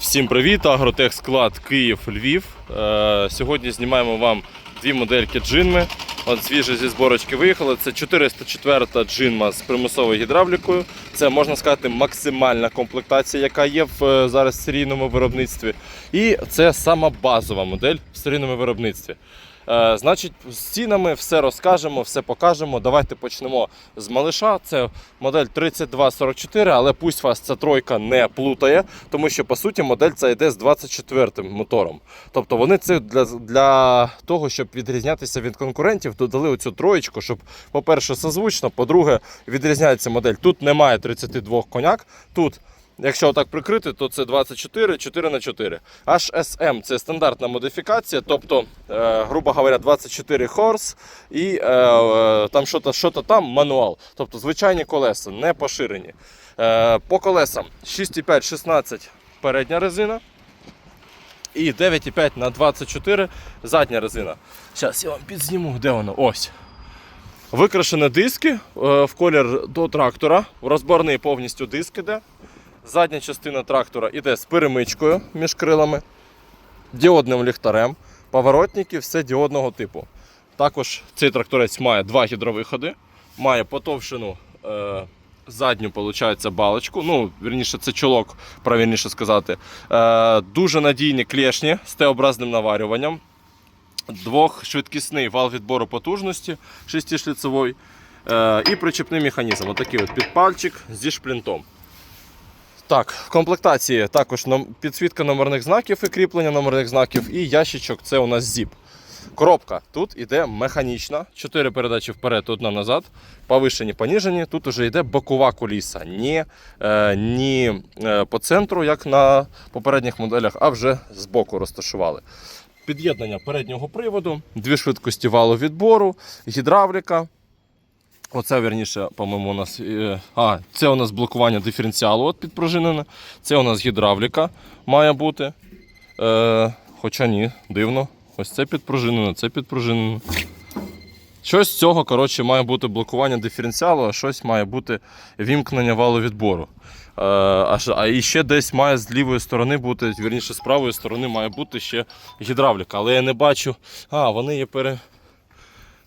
Всім привіт! Агротех склад Київ Львів. Е, сьогодні знімаємо вам дві модельки джинми. От свіжі зі зборочки виїхали. Це 404 джинма з примусовою гідравлікою. Це можна сказати максимальна комплектація, яка є в зараз зараз серійному виробництві. І це сама базова модель в серійному виробництві. Е, значить, з цінами все розкажемо, все покажемо. Давайте почнемо з малиша. Це модель 3244, але пусть вас ця тройка не плутає, тому що по суті модель ця йде з 24-м мотором. Тобто вони це для, для того, щоб відрізнятися від конкурентів, додали оцю троєчку, щоб, по-перше, созвучно, по-друге, відрізняється модель. Тут немає 32 коняк. Тут Якщо отак прикрити, то це 24, 4 на 4. HSM це стандартна модифікація, тобто, е, грубо говоря, 24 хорс і е, е, там що-то що там мануал. Тобто звичайні колеса, не поширені. По колесам 6,5, 16 передня резина. І 9,5 на 24 задня резина. Зараз я вам підзніму, де воно? Ось. Викрашені диски в колір до трактора. Розборний повністю диск іде. Задня частина трактора йде з перемичкою між крилами, діодним ліхтарем, поворотники, все діодного типу. Також цей тракторець має два гідровиходи, має потовщену е, задню получається, балочку. Ну, вірніше, це чолок, правильніше сказати. Е, дуже надійні клешні з Т-образним наварюванням. Двохшвидкісний вал відбору потужності шестишліцевий. Е, і причепний механізм. Отакий от підпальчик зі шплінтом. Так, в комплектації також підсвітка номерних знаків і кріплення номерних знаків, і ящичок це у нас зіп. Коробка тут іде механічна, 4 передачі вперед, одна назад, повишені, поніжені. Тут уже йде бокова куліса, не, е, ні е, по центру, як на попередніх моделях, а вже збоку розташували. Під'єднання переднього приводу, дві швидкості валу відбору, гідравліка. Оце верніше, по-моєму, у нас. е, А, це у нас блокування диференціалу от підпружинене. Це у нас гідравліка має бути. Е, хоча ні, дивно. Ось це підпружинено, це підпружинено. Щось з цього коротше, має бути блокування диференціалу, а щось має бути вімкнення валу відбору. Е, а, а ще десь має з лівої сторони бути, вірніше, з правої сторони має бути ще гідравліка. Але я не бачу. А, вони є пере.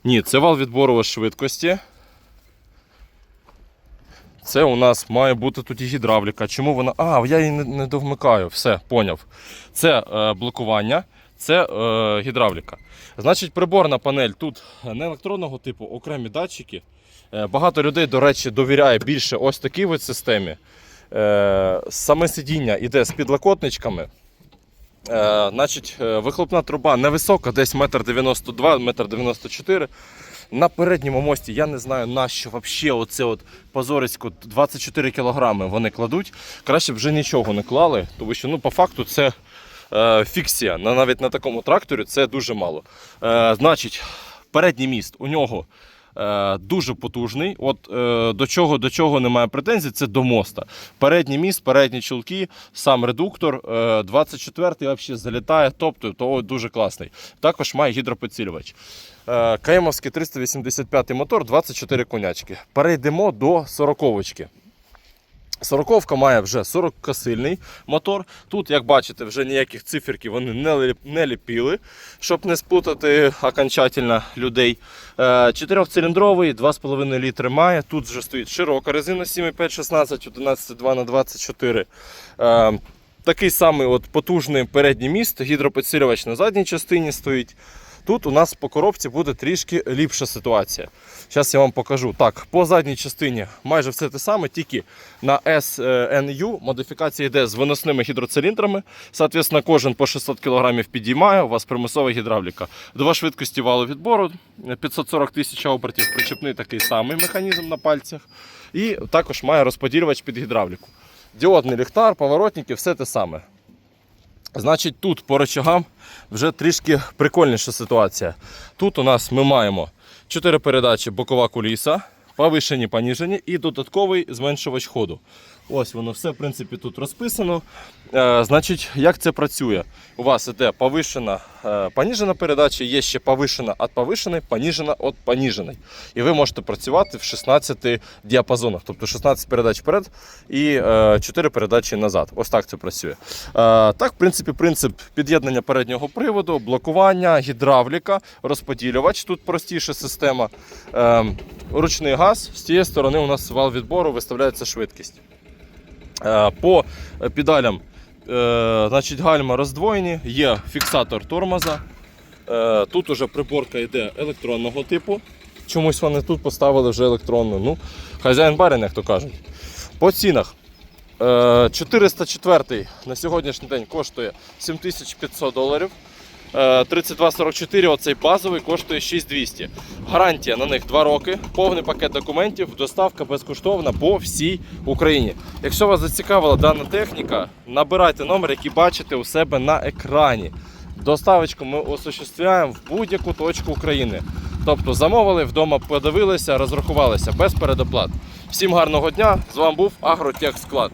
Ні, це вал відбору швидкості. Це у нас має бути тут і гідравліка. Чому вона. А, я її не, не довмикаю. Все, поняв. Це е, блокування, це е, гідравліка. Значить, приборна панель тут не електронного типу, окремі датчики. Е, багато людей, до речі, довіряє більше ось такій от системі. Е, саме сидіння йде з підлокотничками. Е, значить, е, вихлопна труба невисока, десь 1,92 м, 1,94 м. На передньому мості я не знаю на що вообще оце от позорисько 24 кілограми вони кладуть. Краще б вже нічого не клали, тому що ну, по факту це е, фіксія. На, навіть на такому тракторі це дуже мало. Е, значить, передній міст у нього дуже потужний. От е, до чого до чого немає претензій, це до моста. Передній міст, передні чулки, сам редуктор. Е, 24-й взагалі залітає, тобто то дуже класний. Також має гідропоцілювач. Е, Каємовський 385 мотор, 24 конячки. Перейдемо до 40-очки. Сороковка має вже 40-сильний мотор. Тут, як бачите, вже ніяких циферків вони не, ліп- не ліпили, щоб не сплутати окончательно людей. Е, Чотирьохциліндровий, 2,5 літри має. Тут вже стоїть широка резина 7,5, 16, 11,2 на 24. Е, Такий самий от потужний передній міст, гідропідсилювач на задній частині стоїть. Тут у нас по коробці буде трішки ліпша ситуація. Зараз я вам покажу. Так, по задній частині майже все те саме, тільки на SNU модифікація йде з виносними гідроциліндрами. Соответственно, кожен по 600 кг підіймає, у вас примусова гідравліка. Два швидкості валу відбору, 540 тисяч обертів, причепний такий самий механізм на пальцях. І також має розподілювач під гідравліку. Діодний ліхтар, поворотники, все те саме. Значить, тут по рычагам вже трішки прикольніша ситуація. Тут у нас ми маємо 4 передачі бокова куліса, повишені, поніжені і додатковий зменшувач ходу. Ось воно все, в принципі, тут розписано. Е, значить, як це працює? У вас іде повишена, е, поніжена передача, є ще повишена від повишеної, поніжена від поніженої. І ви можете працювати в 16 діапазонах, тобто 16 передач вперед і е, 4 передачі назад. Ось так це працює. Е, так, в принципі, принцип під'єднання переднього приводу, блокування, гідравліка, розподілювач. Тут простіша система. Е, ручний газ. З цієї сторони у нас вал відбору виставляється швидкість. Е, По педалям е, значить, гальма роздвоєні, є фіксатор тормоза. Е, Тут уже приборка йде електронного типу. Чомусь вони тут поставили вже електронну. Ну, хазяїн барин, як то кажуть. По цінах. Е, 404 на сьогоднішній день коштує 7500 доларів. Е, 3244, оцей базовий, коштує 6200. Гарантія на них 2 роки, повний пакет документів, доставка безкоштовна по всій Україні. Якщо вас зацікавила дана техніка, набирайте номер, який бачите у себе на екрані. Доставочку ми осуществляємо в будь-яку точку України. Тобто замовили, вдома подивилися, розрахувалися без передоплат. Всім гарного дня! З вами був Агротехсклад.